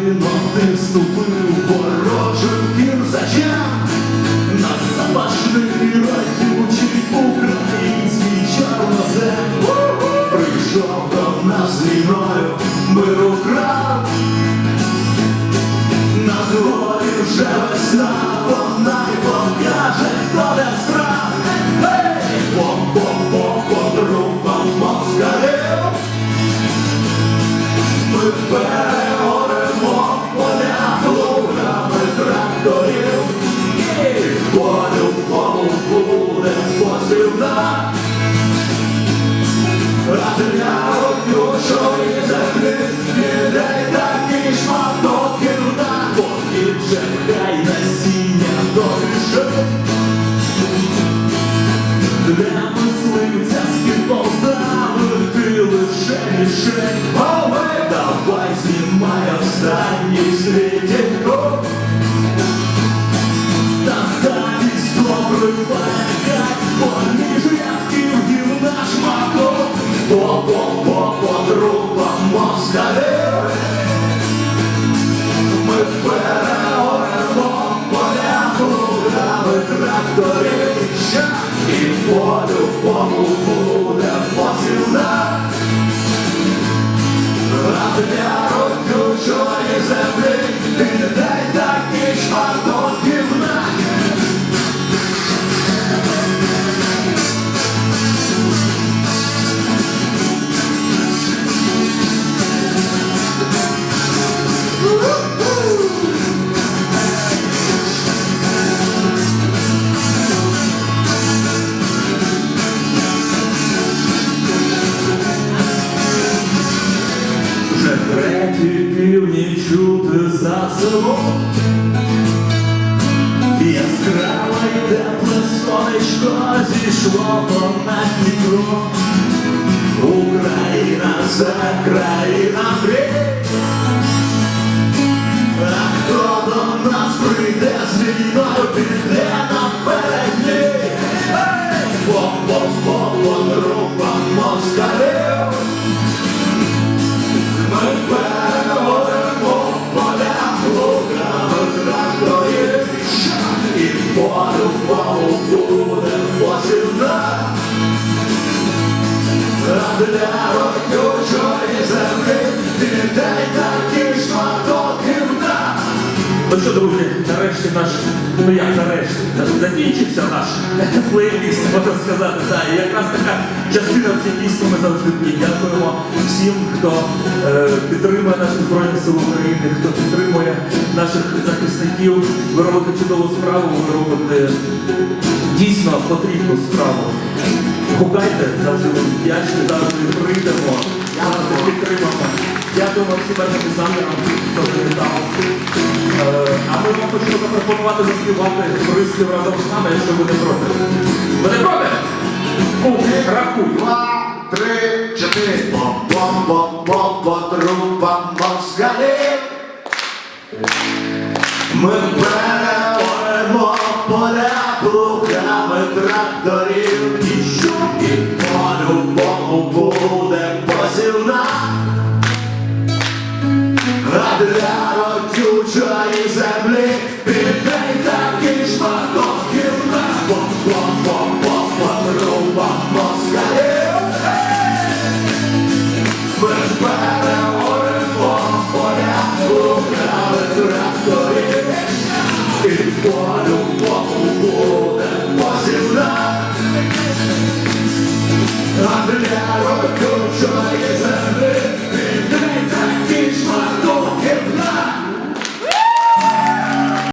сильно ти вступив ворожим кірзачам на запашний радючий український чорнозем прийшов до нас з війною миру крав, на дворі вже весна. Волю кому буде посівна, а я роблю. А для чужої землі. Ти не дай так і гівна треті півні чути за селом Яскраве й тепле сонечко зійшло понад Дніпро. Україна за країна мрій А Ну що, друзі, нарешті наш, ну як нарешті, закінчився наш плейліст, можна сказати. Так, і якраз така частина в цій пісні ми завжди дякуємо всім, хто е, підтримує наші Збройні Сили України, хто підтримує наших захисників. Ви робите чудову справу, ви робите дійсно потрібну справу. Гукайте, завжди вам вдячні, завжди прийдемо, завжди підтримаємо. Дякуємо всім нашим дизайнерам, хто завітав. А вам хочемо запропонувати заспівати туристів разом з нами, якщо ви не проти. Ви не проти? У, рахуй. Два, три, чотири. Бом-бом-бом-бом трупам москалів. Ми переоремо поля плугами тракторів. І що і по-любому буде посівна. А для I wanna.